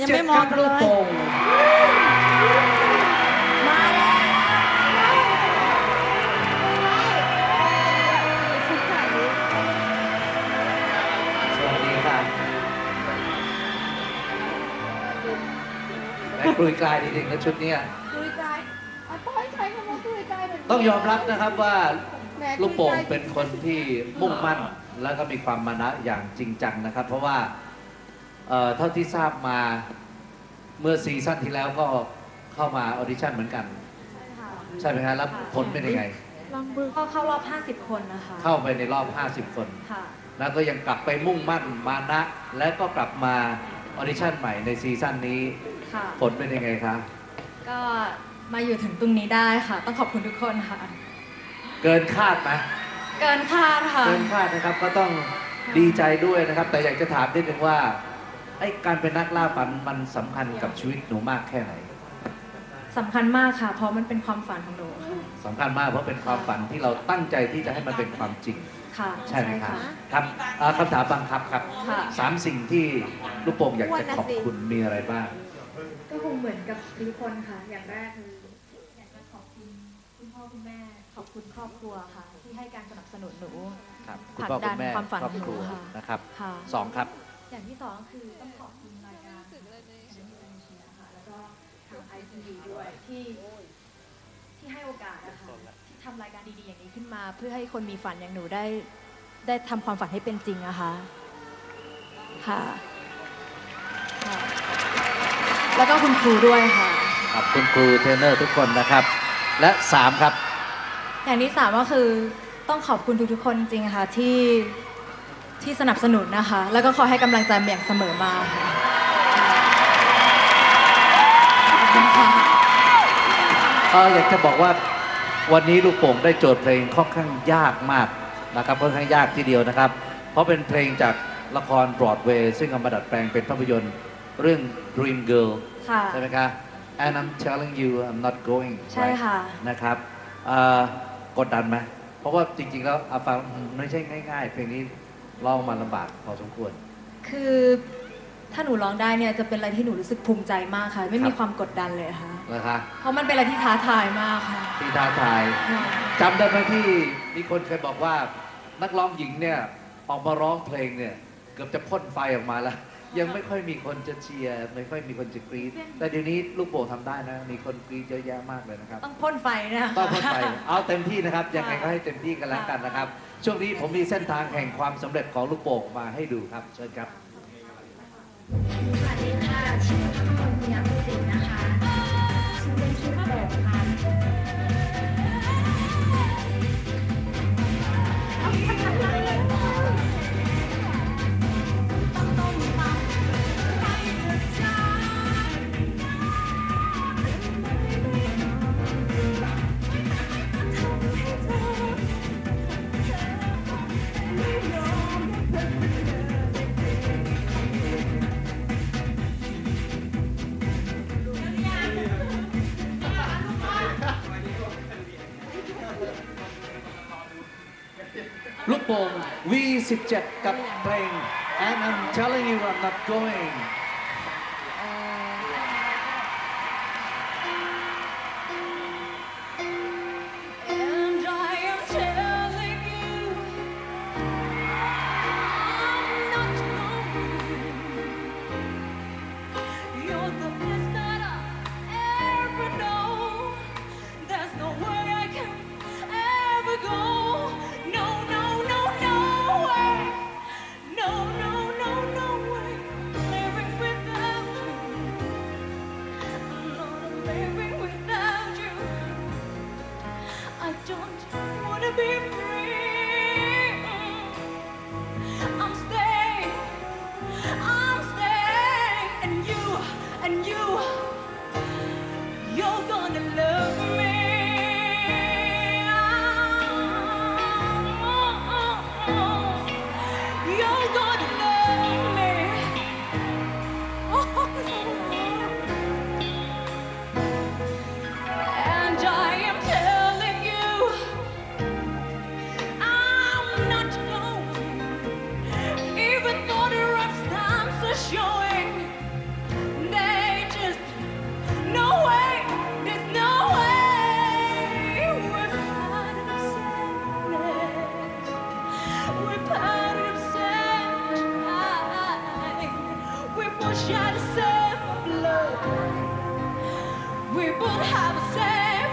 ยังไม่27มคองรับกันลูเลกยโป่งมาแล้วสวัสดีค่ะและกลุยกลายจริงๆนะชุดเนี้ยคุยใจอะต้อยใช้คำว่าคุยใจเหมือนกันต้องยอมรับนะครับว่า แหมลูกโป่งคุยใจเป็นคนที่มุ่งมั่น แล้วก็มีความมานะอย่างจริงจังนะครับ เพราะว่า เอ่อเท่าที่ทราบมาเมื่อซีซั่นที่แล้วก็เข้ามาออดิชั่นเหมือนกัน ใช่ไหมฮะแล้วผลเป็นยังไง ก็เข้ารอบ 50 คนนะคะ เข้าไปในรอบ 50 คนค่ะแล้วก็ยังกลับไปมุ่งมั่นมานะ และก็กลับมาออดิชั่นใหม่ในซีซั่นนี้ค่ะผลเป็นยังไงคะก็มาอยู่ถึงตรงนี้ได้ค่ะ ต้องขอบคุณทุกคนค่ะ เกินคาดไหมเกินคาดค่ะ เกินคาดนะครับก็ต้องดีใจด้วยนะครับ แต่อยากจะถามนิดนึงว่า ไอ้การเป็นนักล่าฝันมันสำคัญกับชีวิตหนูมากแค่ไหนสำคัญมากค่ะ เพราะมันเป็นความฝันของหนูค่ะสำคัญมากเพราะเป็นความฝันที่เราตั้งใจที่จะให้มันเป็นความจริง ค่ะใช่ไหมครับครับอ่าคำถามบังคับครับค่ะ สามสิ่งที่ลูกโป่งอยากจะขอบคุณมีอะไรบ้าง ก็คงเหมือนกับทุกคนค่ะ อย่างแรกคืออยากจะขอบคุณคุณพ่อคุณแม่ขอบคุณครอบครัวค่ะ ที่ให้การสนับสนุนหนู ครับผลักดันความฝันครอบครัวของหนูค่ะ นะครับค่ะ สองครับ อย่างที่สองคือต้องขอบคุณรายการแอนนี่เชียค่ะแล้วก็ทางไอทีวีด้วยที่ที่ให้โอกาสนะคะที่ทำรายการดีๆอย่างนี้ขึ้นมา เพื่อให้คนมีฝันอย่างหนูได้ได้ทำความฝันให้เป็นจริงนะคะค่ะค่ะแล้วก็คุณครูด้วยค่ะขอบคุณครูเทรนเนอร์ทุกคนนะครับ และสามครับ อย่างที่สามก็คือต้องขอบคุณทุกๆคนจริงๆค่ะที่ ที่สนับสนุนนะคะ แล้วก็คอยให้กำลังใจอย่างเสมอมาค่ะขอบคุณค่ะ เอออยากจะบอกว่าวันนี้ลูกโป่งได้โจทย์เพลงค่อนข้างยากมากนะครับค่อนข้างยากทีเดียวนะครับ เพราะเป็นเพลงจากละครบรอดเวย์ซึ่งเอามาดัดแปลงเป็นภาพยนตร์เรื่อง Dream Girl ค่ะ ใช่ไหมคะ and I'm telling you I'm not going ใช่ค่ะนะครับเอ่อกดดันไหมเพราะว่าจริงๆแล้วอาฟังไม่ใช่ง่าย ๆ เพลงนี้ ร้องมาลำบากพอสมควร คือถ้าหนูร้องได้เนี่ยจะเป็นอะไรที่หนูรู้สึกภูมิใจมากค่ะ ไม่มีครับความกดดันเลยค่ะ นะคะเพราะมันเป็นอะไรที่ท้าทายมากค่ะ ที่ท้าทายค่ะจำได้ไหมที่มีคนเคยบอกว่า นักร้องหญิงเนี่ยออกมาร้องเพลงเนี่ย เกือบจะพ่นไฟออกมาแล้ว ยังไม่ค่อยมีคนจะเชียร์ไม่ค่อยมีคนจะกรี๊ดแต่เดี๋ยวนี้ลูกโป่งทำได้นะ มีคนกรี๊ดเยอะแยะมากเลยนะครับ ต้องพ่นไฟเนะคะต้องพ่นไฟเอาเต็มที่นะครับยังไงก็ให้เต็มที่กันแล้วกันนะครับ ช่วงนี้ผมมีเส้นทางแห่งความสำเร็จของลูกโป่งมาให้ดูครับเชิญครับ V17 กับเพลง and I'm telling you I'm not going would have saved.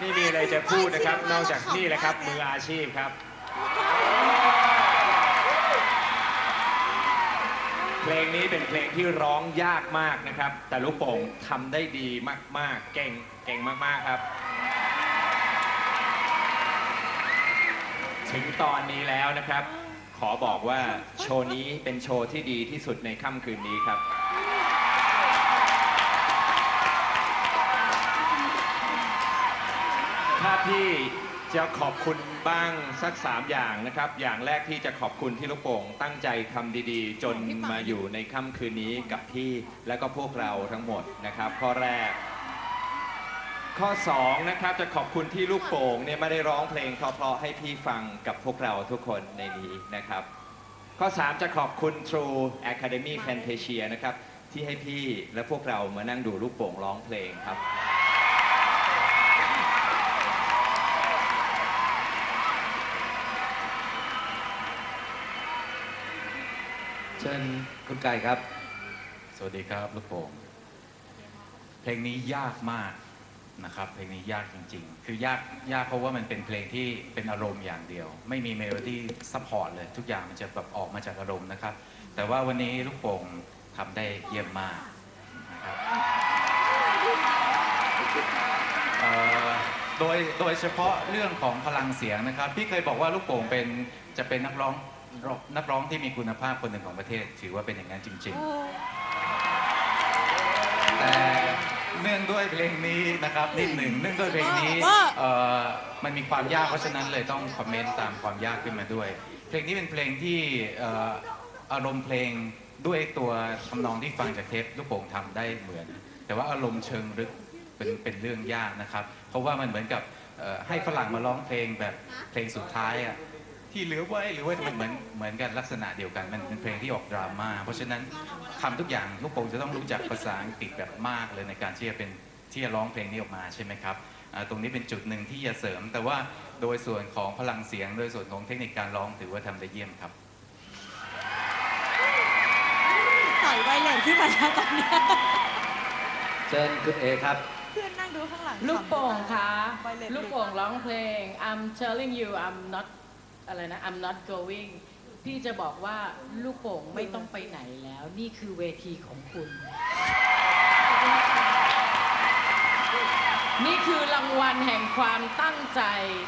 นี่มีอะไรจะพูดนะครับ นอกจากนี่แหละครับ มืออาชีพครับ เพลงนี้เป็นเพลงที่ร้องยากมากนะครับ แต่ลูกโป่งทำได้ดีมาก ๆ เก่งเก่งมาก ๆ ครับ ถึงตอนนี้แล้วนะครับ ขอบอกว่าโชว์นี้เป็นโชว์ที่ดีที่สุดในค่ำคืนนี้ครับาพี่จะขอบคุณบ้างสักสามอย่างนะครับ อย่างแรกที่จะขอบคุณที่ลูกโป่งตั้งใจทำดีๆ จนมาอยู่ในค่ำคืนนี้กับพี่และก็พวกเราทั้งหมดนะครับ ข้อแรก ข้อ2นะครับจะขอบคุณที่ลูกโป่งเนี่ยไม่ได้ร้องเพลงเพราะๆให้พี่ฟังกับพวกเราทุกคนในนี้นะครับ ข้อ 3 จะขอบคุณ True Academy Fantasia นะครับที่ให้พี่และพวกเรามานั่งดูลูกโป่งร้องเพลงครับ เชิญคุณไก่ครับ สวัสดีครับลูกโป่งเพลงนี้ยากมากนะครับ เพลงนี้ยากจริง ๆ คือยากยากเพราะว่ามันเป็นเพลงที่เป็นอารมณ์อย่างเดียว ไม่มีเมโลดี้ซัพพอร์ตเลย ทุกอย่างมันจะแบบออกมาจากอารมณ์นะครับ แต่ว่าวันนี้ลูกโป่งทำได้เยี่ยมมากนะครับเอ่อโดยโดยเฉพาะเรื่องของพลังเสียงนะครับ พี่เคยบอกว่าลูกโป่งเป็นจะเป็นนักร้อง นักร้องที่มีคุณภาพคนหนึ่งของประเทศ ถือว่าเป็นอย่างนั้นจริงๆองด้วยเพลงนี้นะครับนิดหนึ่งเนื่องด้วยเพลงนี้เอ่อมันมีความยากเพราะฉะนั้นเลยต้องคอมเมนต์ตามความยากขึ้นมาด้วย เพลงนี้เป็นเพลงที่เอ่ออารมณ์เพลงด้วยตัวทำนองที่ฟังจากเทปลูกโป่งทำได้เหมือน แต่ว่าอารมณ์เชิงลึกเป็นเป็นเรื่องยากนะครับ เพราะว่ามันเหมือนกับเอ่อให้ฝรั่งมาร้องเพลงแบบเพลงสุดท้ายอะ ที่เหลือไว้หรือว่ามันเหมือนเหมือนกันลักษณะเดียวกันมันเป็นเพลงที่ออกดราม่าเพราะฉะนั้นทำทุกอย่างลูกโป่งจะต้องรู้จักภาษาอังกฤษแบบมากเลยในการที่จะเป็นที่จะร้องเพลงนี้ออกมาใช่ไหมครับอ่าตรงนี้เป็นจุดหนึ่งที่จะเสริม แต่ว่าโดยส่วนของพลังเสียง โดยส่วนของเทคนิคการร้องถือว่าทำได้เยี่ยมครับต่อยไวเลสที่มาแล้วตอนเนี้ยเชิญคุณเอครับเพื่อนนั่งดูข้างหลังลูกโป่งคะไวเลสลูกโป่งร้องเพลง I'm telling you I'm not อะไรนะ I'm not going พี่จะบอกว่าลูกโป่งไม่ต้องไปไหนแล้ว นี่คือเวทีของคุณ นี่คือรางวัลแห่งความตั้งใจ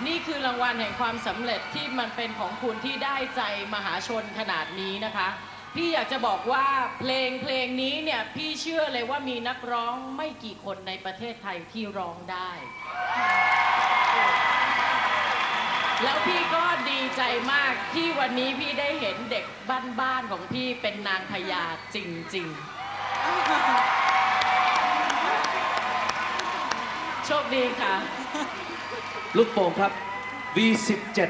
นี่คือรางวัลแห่งความสำเร็จที่มันเป็นของคุณที่ได้ใจมหาชนขนาดนี้นะคะ พี่อยากจะบอกว่าเพลงเพลงนี้เนี่ย พี่เชื่อเลยว่ามีนักร้องไม่กี่คนในประเทศไทยที่ร้องได้ แล้วพี่ก็ดีใจมากที่วันนี้พี่ได้เห็นเด็กบ้านๆของพี่เป็นนางพญาจริง ๆ โชคดีค่ะ ลูกโป่งครับ V17